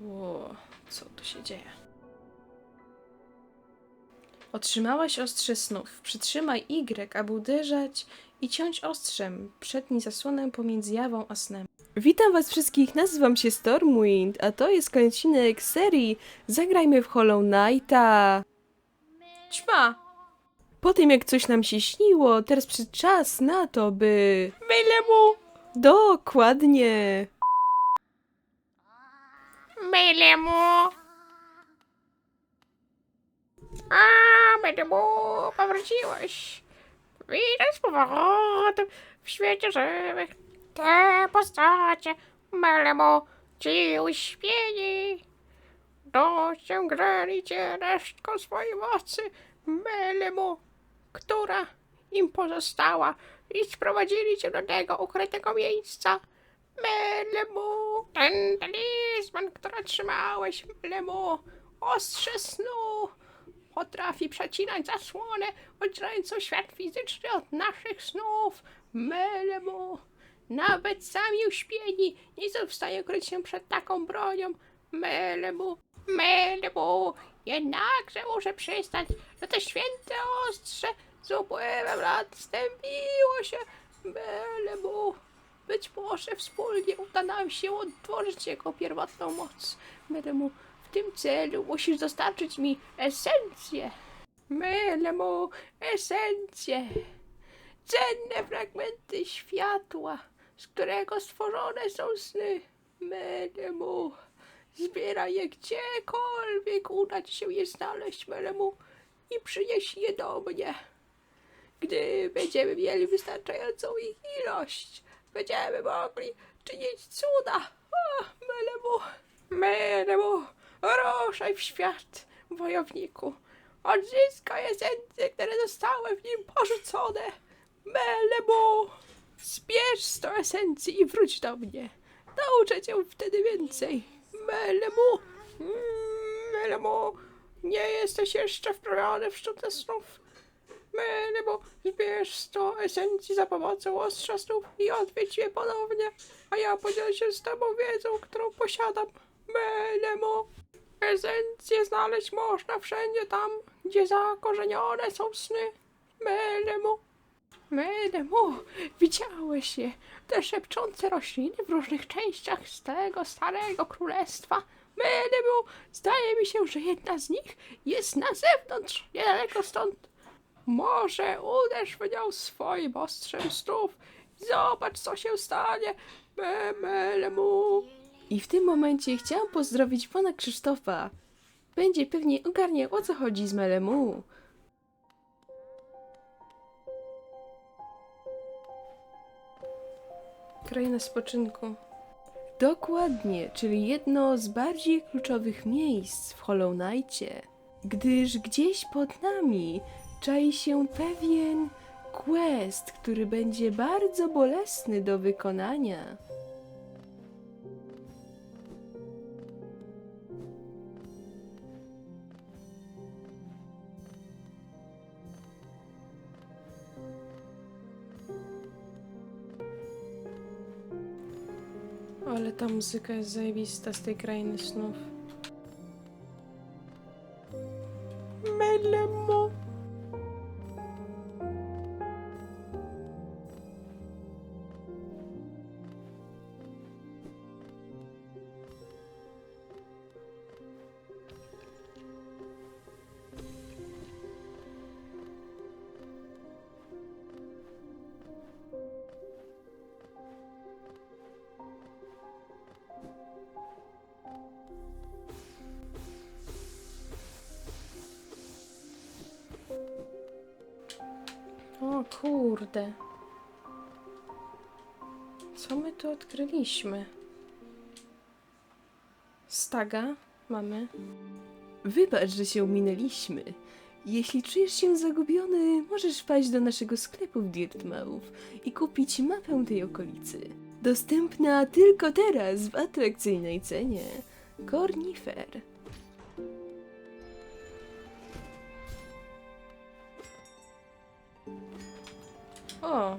Ło, co tu się dzieje? Otrzymałaś ostrze snów. Przytrzymaj Y, aby uderzać i ciąć ostrzem. Przedni zasłonę pomiędzy jawą a snem. Witam was wszystkich, nazywam się Stormwind, a to jest odcinek serii Zagrajmy w Hollow Knighta. Ćma! Po tym jak coś nam się śniło, teraz przyszedł czas na to, by... Mylę mu! Dokładnie! Mylę mu. A, będę mu, powróciłeś. Witaj z powrotem w świecie żywych. Te postacie, mylę mu, ci uśpieni. Dociągnęli cię resztką swojej mocy, mylę mu, która im pozostała i sprowadzili cię do tego ukrytego miejsca. Mylę mu, ten talizman, który trzymałeś, mylę mu, ostrze snu. Potrafi przecinać zasłonę, oddzielającą świat fizyczny od naszych snów. Mylę mu. Nawet sami uśpieni nie są w stanie ukryć się przed taką bronią. Mylę mu, mylę mu. Jednakże muszę przyznać, że to święte ostrze z upływem lat stępiło się. Mylę mu. Być może wspólnie uda nam się odtworzyć jego pierwotną moc. Mylę mu. W tym celu musisz dostarczyć mi esencję. Mylę mu esencję. Cenne fragmenty światła, z którego stworzone są sny. Mylę mu. Zbieraj je gdziekolwiek uda ci się je znaleźć, mylę mu, i przynieś je do mnie. Gdy będziemy mieli wystarczającą ich ilość, będziemy mogli czynić cuda. O, mylę mu, mylę mu. Ruszaj w świat, wojowniku. Odzyskaj esencje, które zostały w nim porzucone. Mylę mu. Zbierz sto esencji i wróć do mnie. Nauczę cię wtedy więcej. Mylę mu. Mm, Mylę mu. Nie jesteś jeszcze wprawiony w sztuce snów. Mu. Zbierz sto esencji za pomocą ostrza snów i odwiedź je ponownie. A ja podzielę się z tobą wiedzą, którą posiadam. Mu. Esencje znaleźć można wszędzie tam, gdzie zakorzenione są sny. Mylę mu. Mylę mu. Widziałeś je. Te szepczące rośliny w różnych częściach z tego starego królestwa. Mylę mu. Zdaje mi się, że jedna z nich jest na zewnątrz, niedaleko stąd. Może uderz w nią swoim ostrzem snów i zobacz, co się stanie. My- Mylę mu. I w tym momencie chciałam pozdrowić pana Krzysztofa. Będzie pewnie ogarniał o co chodzi z Melemu. Kraina spoczynku. Dokładnie, czyli jedno z bardziej kluczowych miejsc w Hollow Knightie. Gdyż gdzieś pod nami czai się pewien quest, który będzie bardzo bolesny do wykonania. Ale ta muzyka jest zajebista z tej krainy snów. O kurde. Co my tu odkryliśmy? Staga mamy. Wybacz, że się minęliśmy. Jeśli czujesz się zagubiony, możesz wpaść do naszego sklepu w Dirtmouth i kupić mapę tej okolicy. Dostępna tylko teraz w atrakcyjnej cenie. Cornifer. O.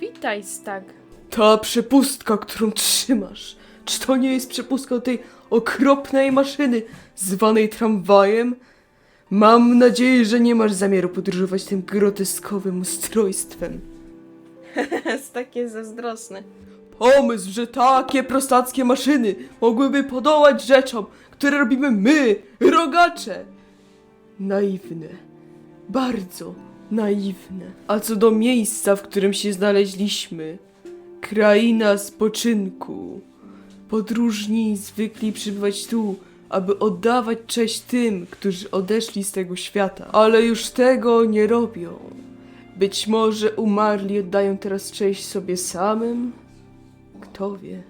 Witaj, Stag. Ta przepustka, którą trzymasz, Czy to nie jest przepustka tej okropnej maszyny zwanej tramwajem? Mam nadzieję, że nie masz zamiaru podróżować tym groteskowym ustrojstwem. jest takie zazdrosne. Pomysł, że takie prostackie maszyny mogłyby podołać rzeczom, które robimy my, rogacze. Naiwne. Bardzo naiwne. A co do miejsca, w którym się znaleźliśmy, kraina spoczynku. Podróżni zwykli przybywać tu, aby oddawać cześć tym, którzy odeszli z tego świata, ale już tego nie robią. Być może umarli oddają teraz cześć sobie samym? Kto wie?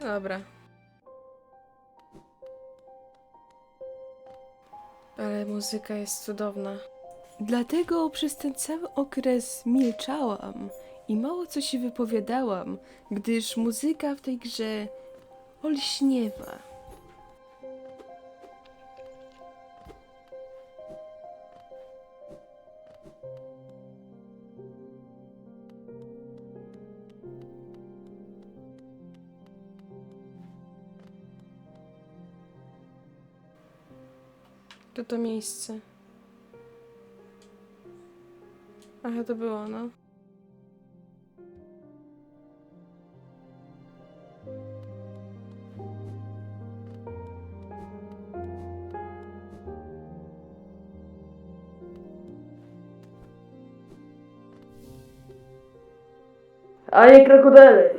Dobra. Ale muzyka jest cudowna. Dlatego przez ten cały okres milczałam i mało co się wypowiadałam, gdyż muzyka w tej grze olśniewa. To to miejsce. Aha, to było, no. A nie krokodyle!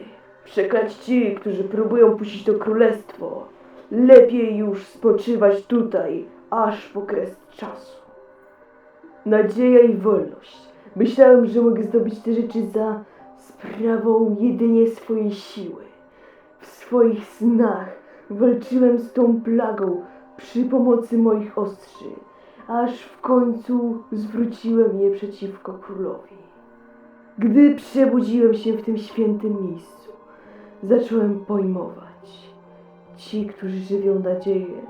Przeklać ci, którzy próbują puścić to królestwo. Lepiej już spoczywać tutaj, aż po kres czasu. Nadzieja i wolność. Myślałem, że mogę zdobyć te rzeczy za sprawą jedynie swojej siły. W swoich snach walczyłem z tą plagą przy pomocy moich ostrzy, aż w końcu zwróciłem je przeciwko królowi. Gdy przebudziłem się w tym świętym miejscu, zacząłem pojmować. Ci, którzy żywią nadzieję,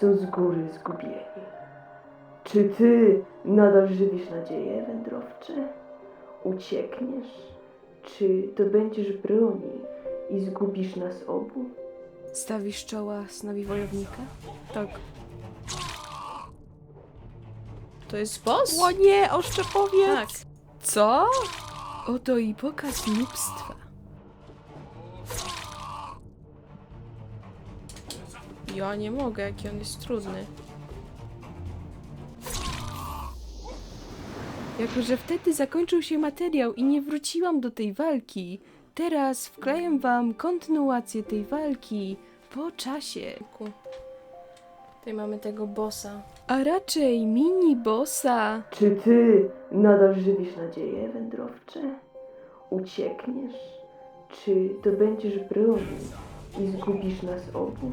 są z góry zgubieni. Czy ty nadal żywisz nadzieję, wędrowcze? Uciekniesz? Czy to będziesz broni i zgubisz nas obu? Stawisz czoła snowi wojownika? Tak. To jest boss? O nie, oszczepowiec! Tak. Co? Oto i pokaz nubstwa. Ja nie mogę, jaki on jest trudny. Jako, że wtedy zakończył się materiał i nie wróciłam do tej walki, teraz wkleję wam kontynuację tej walki po czasie. Tutaj mamy tego bossa. A raczej mini bossa. Czy ty nadal żywisz nadzieję, wędrowcze? Uciekniesz? Czy to będziesz broni i zgubisz nas obu?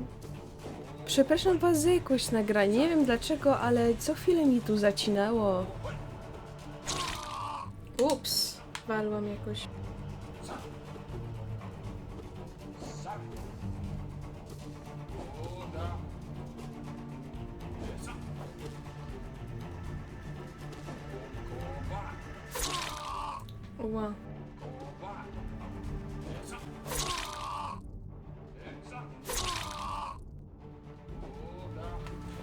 Przepraszam was za jakość nagrania. Nie wiem dlaczego, ale co chwilę mi tu zacinało. Ups, walłam jakoś. Ła.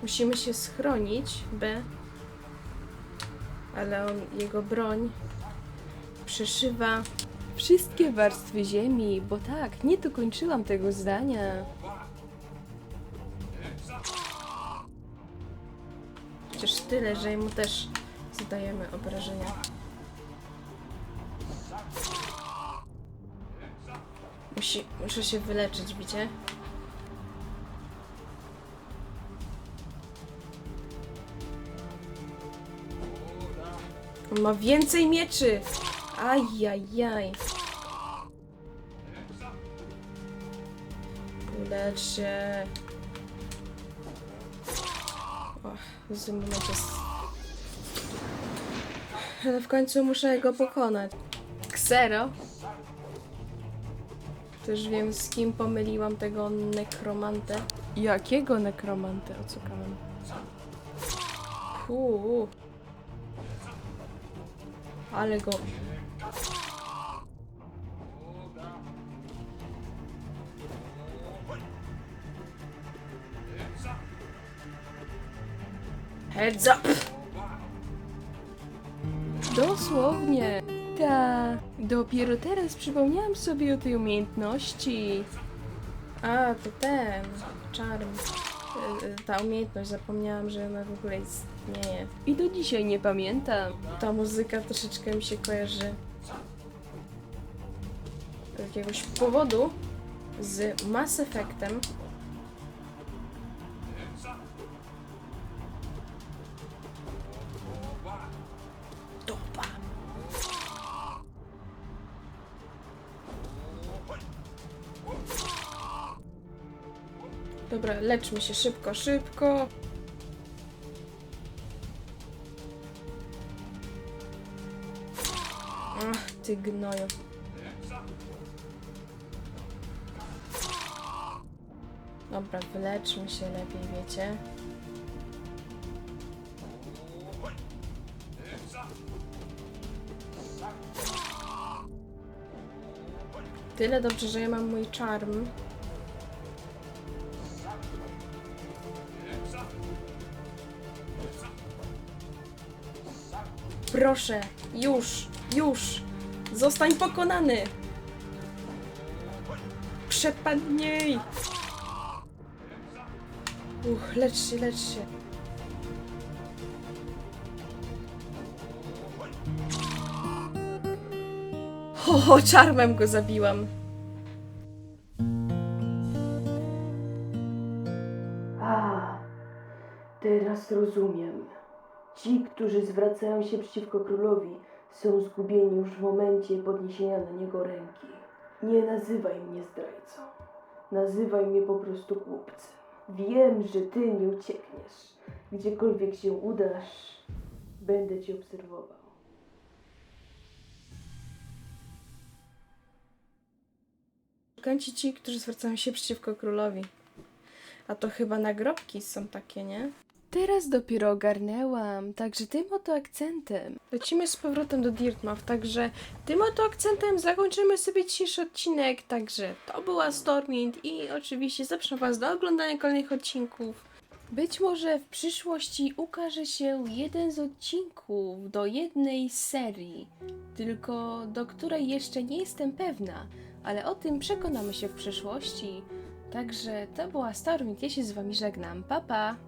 Musimy się schronić, by... Ale on, jego broń przeszywa wszystkie warstwy ziemi, bo tak, nie dokończyłam tego zdania. Chociaż tyle, że mu też zadajemy obrażenia. Musi, muszę się wyleczyć, widzicie? On ma więcej mieczy! Ajajaj. Lecz się. O, tym momencie. s- Ale w końcu muszę go pokonać. Ksero. Też wiem z kim pomyliłam tego nekromantę. Jakiego nekromantę? Ocukałem. Uuu ale go... Heads up! Dosłownie! Ta. Dopiero teraz przypomniałam sobie o tej umiejętności. A, to ten. Czarny. Ta umiejętność, zapomniałam, że ona w ogóle istnieje. I do dzisiaj nie pamiętam. Ta muzyka troszeczkę mi się kojarzy. Z jakiegoś powodu z Mass Effectem. Dobra, leczmy się szybko, szybko. Ach, ty gnoju. Dobra, wyleczmy się lepiej, wiecie. Tyle dobrze, że ja mam mój charm. Proszę, już, już! Zostań pokonany! Przepadnij! Uch, lecz się, lecz się. Ho, czarmem go zabiłam. A, teraz rozumiem. Ci, którzy zwracają się przeciwko królowi, są zgubieni już w momencie podniesienia na niego ręki. Nie nazywaj mnie zdrajcą. Nazywaj mnie po prostu głupcem. Wiem, że ty nie uciekniesz. Gdziekolwiek się udasz, będę cię obserwował. Szukanci ci, którzy zwracają się przeciwko królowi. A to chyba nagrobki są takie, nie? Teraz dopiero ogarnęłam, także tym oto akcentem. Lecimy z powrotem do Dirtmouth, także tym oto akcentem zakończymy sobie dzisiejszy odcinek. Także to była Stormwind i oczywiście zapraszam Was do oglądania kolejnych odcinków. Być może w przyszłości ukaże się jeden z odcinków do jednej serii, tylko do której jeszcze nie jestem pewna, ale o tym przekonamy się w przyszłości. Także to była Stormwind, ja się z Wami żegnam. Pa, pa!